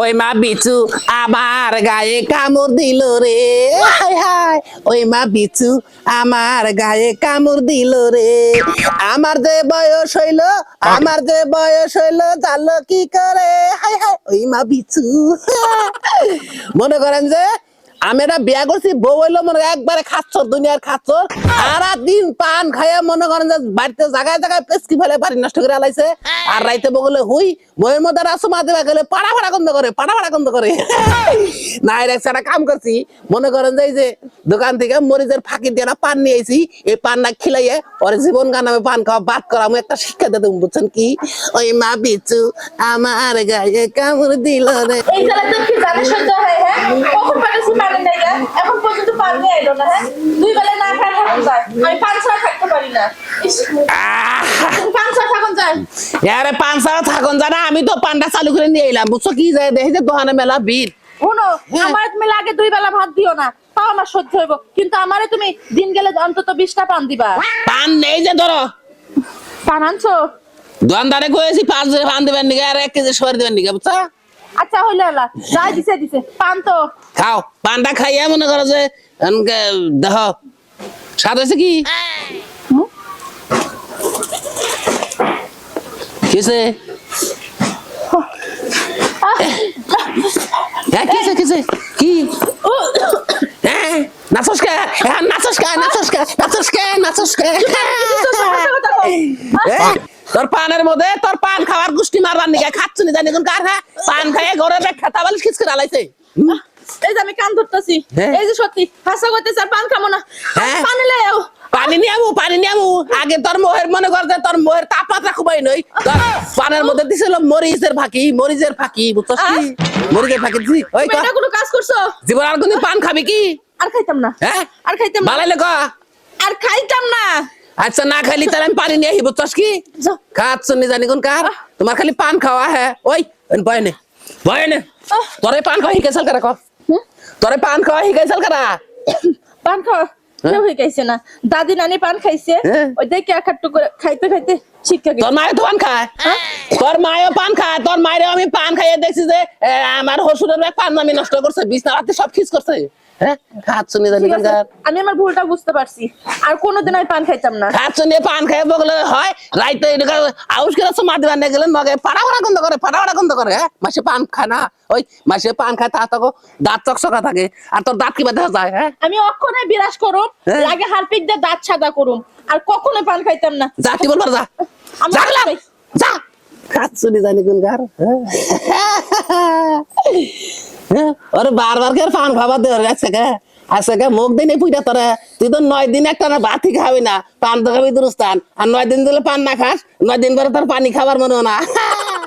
ওই মা বিচু আমার গায়ে কামড় দিল রে। হায় হায়। ওই মা বিচু আমার গায়ে কামড় দিল রে। আমার যে বয়স হইল আমার যে বয়স হইল জানলো কি করে? হায় হায়। ওই মা বিচু। মনে করেন যে আমি এটা বিয়া করছি, বউ হইল মনে একবারে খাচ্ছর, দুনিয়ার খাচ্ছর। সারা দিন পান খাইয়া মনে করেন যে বাড়িতে জায়গায় জায়গায় পেস্কি ফেলে বাড়ি নষ্ট করে আলাইছে। আর রাইতে বগলে হুই বইয়ের মধ্যে রাসু মা দেবা গেলে পাড়া পাড়া গন্ধ করে, পাড়া পাড়া গন্ধ করে। না এর একটা কাম করছি, মনে করেন যে যে দোকান থেকে মরিচের ফাঁকি দিয়ে পান নিয়ে আইছি, এই পান না খিলাইয়ে ওর জীবন গান আমি পান খাওয়া বাদ করা, আমি একটা শিক্ষা দিতে বুঝছেন কি? ওই মা বিচু আমার গায়ে কামড় দিল রে। এই তো কি জানে, সহ্য হয় হ্যাঁ? কখন পাঠাচ্ছি পানি নাই গা? এখন পর্যন্ত পানি আইলো না? দুই বেলা না খায় থাকুন যায়। আমি থাকতে পারি না। তো পানটা চালু করে নিয়ে এলাম বুঝছ কি যায়? দেখি যে দোকানে মেলা ভিড়। শুনো হ্যাঁ। আমার তুমি লাগে দুই বেলা ভাত দিও না তাও আমার সহ্য হইব। কিন্তু আমারে তুমি দিন গেলে অন্তত বিশটা পান দিবা। পান নেই যে ধরো। পান আনছো? দোকানদারে কয়েছি পাঁচ পান দেবেন নিকে? আর এক কেজি সর দেবেন নিকে বুঝছ? আচ্ছা হইলে হলা যাই দিছে দিছে পান তো খাও পানটা খাইয়া মনে করো যে দেখ স্বাদ হয়েছে কি? কিসে হ্যাঁ কিসে কিসে কি হ্যাঁ নাচস কে হ্যাঁ নাচস তোর পানের মধ্যে তোর পান খাওয়ার গুষ্টি মারবার নিকে খাচ্ছ নি জানি কোন কার হ্যাঁ? পান খাইয়ে ঘরে খেতা বালিশ খিচ করে আলাইছে। এই যে আমি কান ধরতেছি হ্যাঁ। এই যে সত্যি হাসা করতে স্যার পান খাব না। হ্যাঁ। পানি লেও পানি নিয়ে আমু পানি নিয়ে আমু আগে তোর মোহের মনে কর যে তোর মোহের তাপমাত্রা খুবই নই। তোর পানের মধ্যে দিছিল মরিচের ফাঁকি মরিচের ফাঁকি বুঝছস কি? মরিচের ফাঁকি দিছি। ওই এটা কোনো কাজ করছ? জীবন আর কোনদিন পান খাবি কি? আর খাইতাম না। হ্যাঁ? আর খাইতাম না। বালাইলে ক? আর খাইতাম না। আচ্ছা না খাইলি তাহলে আমি পানি নিয়ে আসি বুঝছস কি। খাচ্ছ নি জানি কোন কার তোমার খালি পান খাওয়া হ্যাঁ। ওই ভয় নে। ভয় নে। তোরে পান খাওয়া শিকাইছাল কারা ক? তোরে পান খাওয়া শিকাইছাল কারা? পান খাওয়া কেউ হয়ে না। দাদি নানি পান খাইছে। হ্যাঁ। ওই দেখে করে খাইতে খাইতে শিক্ষা তোর মায়ের তো পান খায়। তোর মায়েও পান খায়। তোর মায়ের আমি পান খাইয়ে দেখছি যে আমার হসুরের পান আমি নষ্ট করছে বিছনা রাতে সব খিস করছে। হ্যাঁ? আমি আমার ভুলটা বুঝতে পারছি। আর কোনোদিন আমি পান খাইতাম না। খাচ্ছ নিয়ে পান খাইয়ে বগলে হয় রাইতে আউস করে সমা দিবার নিয়ে নগে পাড়া পাড়া গন্ধ করে পাড়া গন্ধ করে হ্যাঁ? মাসে পান খায় না ওই মাসে পান খায় তা তো দাঁত চকচকা থাকে আর তোর দাঁত কিবা দেখা যায় হ্যাঁ? আমি অক্ষণে বিরাজ করুম। লাগে হারপিক দিয়ে দাঁত সাদা করুম আর কখনো পান খাইতাম না। কি বলবার যা। যা গেলাম, খাই। যা। খাচ্ছ নি জানি কোন গার ওরে বারবার কে পান খাবার দে ওরে কে? আছে কে? মুখ দিনে পুইটা তোরে। তুই তো নয় দিন একটা না ভাতই খাবি না, পান তো খাবি দুরস্তান। আর নয় দিন দিলে পান না খাস, নয় দিন পরে তোর পানি খাবার মনে হয় না।